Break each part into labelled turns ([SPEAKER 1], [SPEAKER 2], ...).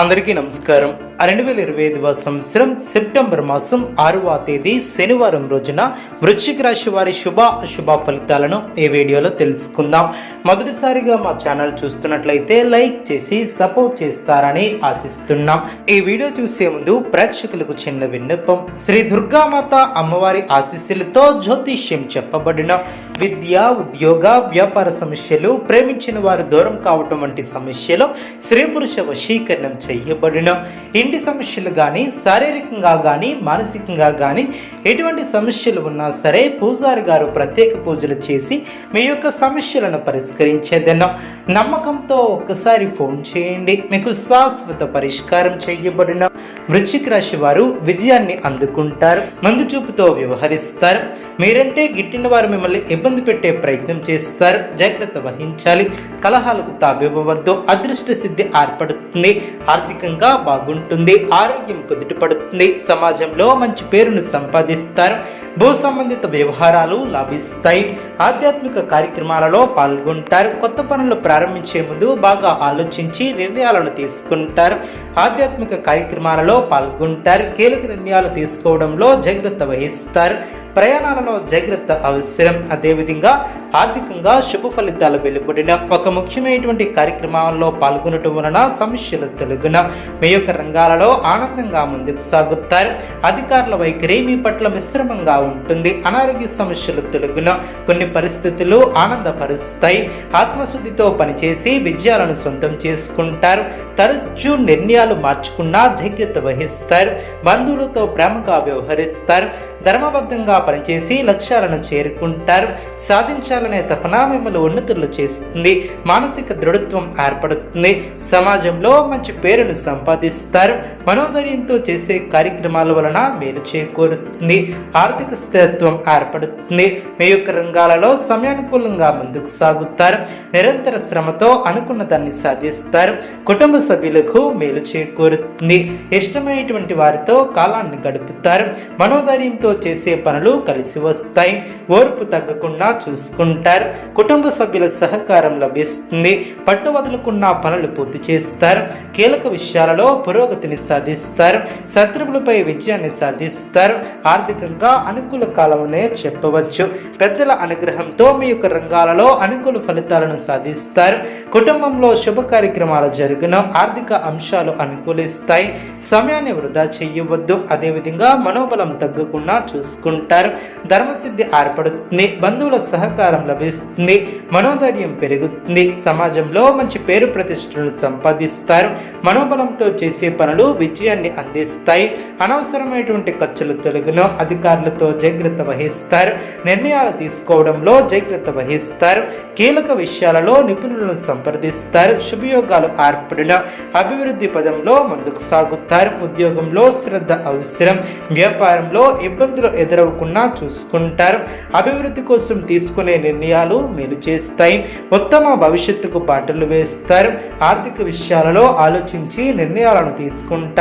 [SPEAKER 1] అందరికీ నమస్కారం. రెండు వేల ఇరవై ఐదవ సంవత్సరం సెప్టెంబర్ మాసం ఆరవ తేదీ శనివారం రోజున వృశ్చిక రాశి వారి శుభ అశుభ ఫలితాలను ఈ వీడియోలో తెలుసుకుందాం. మొదటిసారిగా మా ఛానల్ చూస్తున్నట్లయితే లైక్ చేసి సపోర్ట్ చేస్తారని ఆశిస్తున్నాం. ఈ వీడియో చూసే ముందు ప్రేక్షకులకు చిన్న విన్నపం. శ్రీ దుర్గామాత అమ్మవారి ఆశీస్సులతో జ్యోతిష్యం చెప్పబడిన విద్య ఉద్యోగ వ్యాపార సమస్యలు ప్రేమించిన వారు దూరం కావటం వంటి సమస్యలు స్త్రీ పురుష వశీకరణం చేయబడిన. ఇంటి సమస్యలు కానీ శారీరకంగా కానీ మానసికంగా కానీ ఎటువంటి సమస్యలు ఉన్నా సరే పూజారి గారు ప్రత్యేక పూజలు చేసి మీ యొక్క సమస్యలను పరిష్కరించేదన్న నమ్మకంతో ఒక్కసారి ఫోన్ చేయండి. మీకు శాశ్వత పరిష్కారం చేయబడిన వృశ్చిక రాశి వారు విజయాన్ని అందుకుంటారు. మందు చూపుతో వ్యవహరిస్తారు. మీరంటే గిట్టిన వారు మిమ్మల్ని ఇబ్బంది పెట్టే ప్రయత్నం చేస్తారు. జాగ్రత్త వహించాలి. కలహాలకు తాబివ్వవద్దు అదృష్ట సిద్ధి ఏర్పడుతుంది. ఆర్థికంగా బాగుంటుంది. ఆరోగ్యం కుదుటపడుతుంది సమాజంలో మంచి పేరును సంపాదిస్తారు. భూ సంబంధిత వ్యవహారాలు లాభిస్తాయి. ఆధ్యాత్మిక కార్యక్రమాలలో పాల్గొంటారు. కొత్త పనులు ప్రారంభించే ముందు బాగా ఆలోచించి నిర్ణయాలను తీసుకుంటారు. ఆధ్యాత్మిక కార్యక్రమాలలో పాల్గొంటారు. కీలక నిర్ణయాలు తీసుకోవడంలో జాగ్రత్త వహిస్తారు. ప్రయాణాలలో జాగ్రత్త అవసరం. అదే అదేవిధంగా ఆర్థికంగా శుభ ఫలితాలు వెలువడిన ఒక ముఖ్యమైనటువంటి కార్యక్రమాల్లో పాల్గొనటం వలన సమస్యలు తొలగిన మీ యొక్క రంగాలలో ఆనందంగా ముందుకు సాగుతారు. అధికారుల వైఖరి మీ పట్ల మిశ్రమంగా ఉంటుంది. అనారోగ్య సమస్యలు తొలగిన కొన్ని పరిస్థితులు ఆనందపరుస్తాయి. ఆత్మశుద్ధితో పనిచేసి విజయాలను సొంతం చేసుకుంటారు. తరచూ నిర్ణయాలు మార్చుకున్నా ధైర్యత వహిస్తారు. బంధువులతో ప్రేమగా వ్యవహరిస్తారు. ధర్మబద్ధంగా పనిచేసి లక్ష్యాలను చేరుకుంటారు. సాధించాలనే తపన మిమ్మల్ని ఉన్నతులు చేస్తుంది. మానసిక దృఢత్వం ఏర్పడుతుంది. సమాజంలో మంచి పేరును సంపాదిస్తారు. మనోధైర్యంతో చేసే కార్యక్రమాల వలన మేలు చేకూరుతుంది. ఆర్థిక స్థిరత్వం ఏర్పడుతుంది. మీ యొక్క రంగాలలో సమయానుకూలంగా ముందుకు సాగుతారు. నిరంతర శ్రమతో అనుకున్న దాన్ని సాధిస్తారు. కుటుంబ సభ్యులకు మేలు చేకూరుతుంది. ఇష్టమైనటువంటి వారితో కాలాన్ని గడుపుతారు. మనోధైర్యంతో చేసే పనులు కలిసి వస్తాయి. ఓర్పు తగ్గకుండా చూసుకుంటారు. కుటుంబ సభ్యుల సహకారం లభిస్తుంది. పట్టు వదులుకున్న పనులు పూర్తి చేస్తారు. కీలక విషయాలలో పురోగతిని సాధిస్తారు శత్రువులపై విజయాన్ని సాధిస్తారు. ఆర్థికంగా అనుకూల కాలమనే చెప్పవచ్చు. పెద్దల అనుగ్రహంతో మీ యొక్క రంగాలలో అనుకూల ఫలితాలను సాధిస్తారు. కుటుంబంలో శుభ కార్యక్రమాలు జరుగును ఆర్థిక అంశాలు అనుకూలిస్తాయి. సమయాన్ని వృధా చేయవద్దు. అదేవిధంగా మనోబలం తగ్గకుండా చూసుకుంటారు. ధర్మసిద్ధి ఏర్పడుతుంది బంధువుల సహకారం లభిస్తుంది మనోధైర్యం పెరుగుతుంది. సమాజంలో మంచి పేరు ప్రతిష్టలను సంపాదిస్తారు. మనోబలంతో చేసే పనులు విజయాన్ని అందిస్తాయి. అనవసరమైనటువంటి ఖర్చులు తెలుగులో అధికారులతో జాగ్రత్త వహిస్తారు. నిర్ణయాలు తీసుకోవడంలో జాగ్రత్త వహిస్తారు. కీలక విషయాలలో నిపుణులను సంప్రదిస్తారు. శుభయోగాలు ఏర్పడిన అభివృద్ధి పదంలో ముందుకు సాగుతారు. ఉద్యోగంలో శ్రద్ధ అవసరం. వ్యాపారంలో ఇబ్బందులు ఎదురవకుండా చూసుకుంటారు. అభివృద్ధి కోసం తీసుకునే నిర్ణయాలు మేలు చేస్తాయి. ఉత్తమ భవిష్యత్తుకు బాటలు వేస్తారు. ఆర్థిక విషయాలలో ఆలోచించి నిర్ణయాలను తీసుకుంటారు.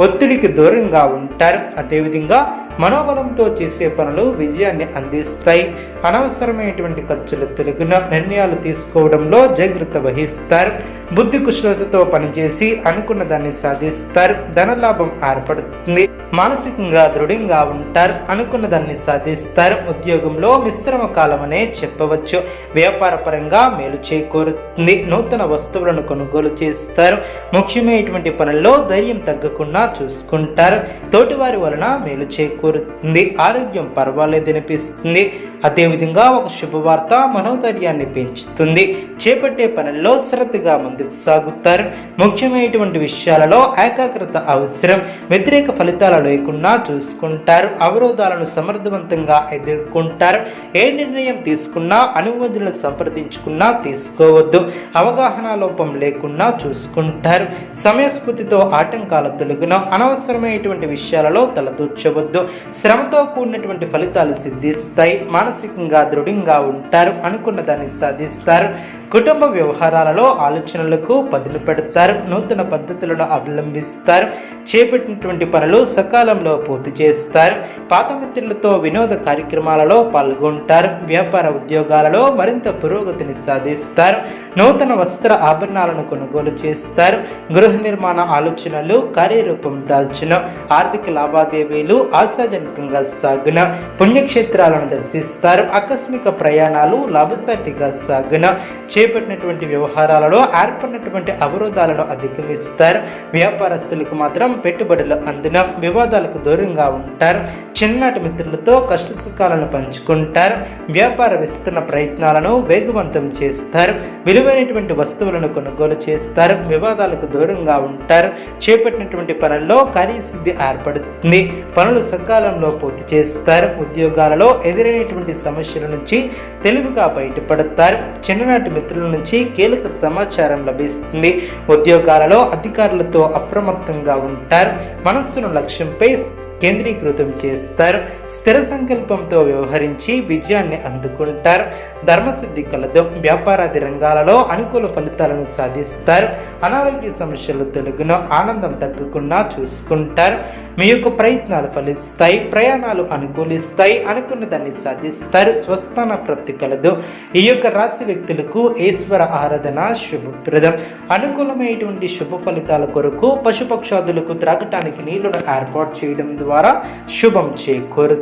[SPEAKER 1] ఒత్తిడికి దూరంగా ఉంటారు. అదేవిధంగా మనోబలంతో చేసే పనులు విజయాన్ని అందిస్తాయి. అనవసరమైనటువంటి ఖర్చులు తెలుగున నిర్ణయాలు తీసుకోవడంలో జాగ్రత్త వహిస్తారు. బుద్ధి కుశలతతో పనిచేసి అనుకున్న దాన్ని సాధిస్తారు. ధనలాభం ఏర్పడుతుంది. మానసికంగా దృఢంగా ఉంటారు అనుకున్న దాన్ని సాధిస్తారు. ఉద్యోగంలో మిశ్రమ కాలం అనే చెప్పవచ్చు. వ్యాపార పరంగా మేలు చేకూరుతుంది. నూతన వస్తువులను కొనుగోలు చేస్తారు. ముఖ్యమైనటువంటి పనుల్లో ధైర్యం తగ్గకుండా చూసుకుంటారు. తోటివారి వలన మేలు చేకూరుతుంది. ఆరోగ్యం పర్వాలేదనిపిస్తుంది. అదేవిధంగా ఒక శుభవార్త మనోధైర్యాన్ని పెంచుతుంది. చేపట్టే పనుల్లో శ్రద్ధగా ముందుకు సాగుతారు. ముఖ్యమైనటువంటి విషయాలలో ఏకాగ్రత అవసరం. వ్యతిరేక ఫలితాలు లేకుండా చూసుకుంటారు. అవరోధాలను సమర్థవంతంగా ఎదుర్కొంటారు. ఏ నిర్ణయం తీసుకున్నా అనుమతులను సంప్రదించుకున్నా తీసుకోవద్దు. అవగాహన లోపం లేకుండా చూసుకుంటారు. సమయస్ఫూర్తితో ఆటంకాల తొలగున అనవసరమైనటువంటి విషయాలలో తలదూర్చవద్దు. శ్రమతో కూడినటువంటి ఫలితాలు సిద్ధిస్తాయి. మానసిక మానసికంగా దృఢంగా ఉంటారు అనుకున్న దాన్ని సాధిస్తారు. కుటుంబ వ్యవహారాలలో ఆలోచనలకు పదులు పెడతారు. నూతన పద్ధతులను అవలంబిస్తారు. చేపట్టినటువంటి పనులు సకాలంలో పూర్తి చేస్తారు. పాత మిత్రులతో వినోద కార్యక్రమాలలో పాల్గొంటారు. వ్యాపార ఉద్యోగాలలో మరింత పురోగతిని సాధిస్తారు. నూతన వస్త్ర ఆభరణాలను కొనుగోలు చేస్తారు. గృహ నిర్మాణ ఆలోచనలు కార్యరూపం దాల్చిన ఆర్థిక లావాదేవీలు ఆశాజనకంగా సాగున పుణ్యక్షేత్రాలను దర్శిస్తారు. ఆకస్మిక ప్రయాణాలు లాభసాటిగా సాగున చేపట్టినటువంటి వ్యవహారాలలో ఏర్పడినటువంటి అవరోధాలను అధిగమిస్తారు. వ్యాపారస్తులకు మాత్రం పెట్టుబడులు అందిన వివాదాలకు దూరంగా ఉంటారు. చిన్నటి మిత్రులతో కష్ట సుఖాలను పంచుకుంటారు. వ్యాపార విస్తరణ ప్రయత్నాలను వేగవంతం చేస్తారు. విలువైనటువంటి వస్తువులను కొనుగోలు చేస్తారు. వివాదాలకు దూరంగా ఉంటారు. చేపట్టినటువంటి పనుల్లో కార్యసిద్ధి ఏర్పడుతుంది. పనులు సకాలంలో పూర్తి చేస్తారు. ఉద్యోగాలలో ఎదురైనటువంటి సమస్యల నుంచి తెలివిగా బయటపడతారు. చిన్ననాటి మిత్రుల నుంచి కీలక సమాచారం లభిస్తుంది. ఉద్యోగాలలో అధికారులతో అప్రమత్తంగా ఉంటారు. మనస్సును లక్ష్యంపై కేంద్రీకృతం చేస్తారు. స్థిర సంకల్పంతో వ్యవహరించి విజయాన్ని అందుకుంటారు. ధర్మసిద్ధి కలదు. వ్యాపారాది రంగాలలో అనుకూల ఫలితాలను సాధిస్తారు. అనారోగ్య సమస్యలు తొలగును ఆనందం తగ్గకుండా చూసుకుంటారు. మీ యొక్క ప్రయత్నాలు ఫలిస్తాయి. ప్రయాణాలు అనుకూలిస్తాయి. అనుకున్న దాన్ని సాధిస్తారు. స్వస్థాన ప్రాప్తి కలదు. ఈ యొక్క రాశి వ్యక్తులకు ఈశ్వర ఆరాధన శుభప్రదం. అనుకూలమైనటువంటి శుభ ఫలితాల కొరకు పశుపక్షాదులకు త్రాగటానికి నీళ్ళను ఏర్పాటు చేయడం ద్వారా శుభం చేకూరు